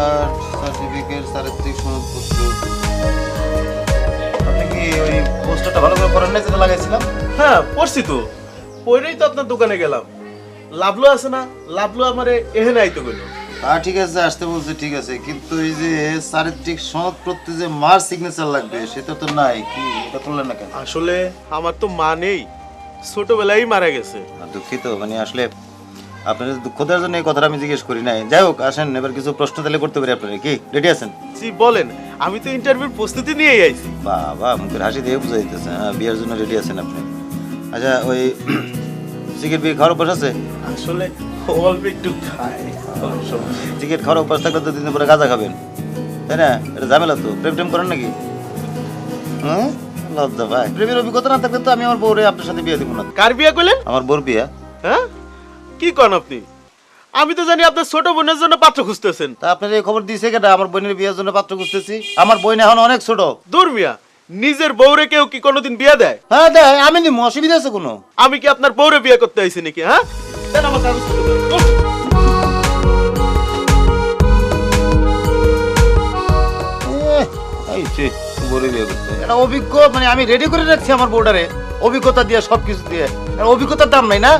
Card certificate চারিত্রিক সনদপত্র আপনি কি ওই পোস্টারটা ভালো করে করেন না যেটা লাগাইছিলাম? হ্যাঁ পড়ছি তো। পড়েই তো আপনার দোকানে গেলাম। লাভলু আছে না? লাভলু আমারে এহেন আইতে গেল হ্যাঁ ঠিক আছে আসতে বলছে ঠিক আছে। কিন্তু এই যে চারিত্রিক সনদপত্রে যে মার সিগনেচার লাগবে সেটা তো নাই। কি এটা করলেন না কেন? আসলে আমার তো মা নেই। ছোটবেলায় মারা গেছে। আর দুঃখিত। মানে আসলে আপনার দুঃখ দেওয়ার জন্য এই কথাটা আমি জিজ্ঞেস করি নাই। যাই হোক আসেন এবার কিছু প্রশ্ন তাহলে করতে পারি আপনারা কি? রেডি আছেন? জি বলেন। আমি তো ইন্টারভিউর প্রস্তুতি নিয়েই আইছি। বাবা মুখের হাসি দিয়ে বুঝা হ্যাঁ বিয়ের জন্য রেডি আছেন আপনি। আচ্ছা ওই সিগারেট বিয়ে খাওয়ার অভ্যাস আছে? আসলে অল্প একটু খাই। সিগারেট খাওয়ার অভ্যাস থাকলে তো দিন পরে গাঁজা খাবেন। তাই না? এটা ঝামেলা তো। প্রেম টেম করেন নাকি? হুম লজ্জা ভাই। প্রেমের অভিজ্ঞতা না থাকলে তো আমি আমার বউরে আপনার সাথে বিয়ে দিব না। কার বিয়ে করলেন আমার বউর বিয়া। হ্যাঁ? কি কন আপনি? আমি তো জানি আপনার ছোট বোনের জন্য পাত্র খুঁজতেছেন। তা আপনার এই খবর দিয়েছে কেটা আমার বোনের বিয়ের জন্য পাত্র খুঁজতেছি। আমার বোন এখন অনেক ছোট। দূর মিয়া নিজের বউরে কেউ কি কোনোদিন বিয়া দেয়? হ্যাঁ দেখ আমি নিম অসুবিধা আছে কোনো? আমি কি আপনার বউরে বিয়া করতে আইছি নাকি হ্যাঁ? দেন আমার। একটা অভিজ্ঞ মানে আমি রেডি করে রাখছি আমার বোর্ডারে অভিজ্ঞতা দিয়ে সবকিছু দিয়ে। অভিজ্ঞতার দাম নাই না?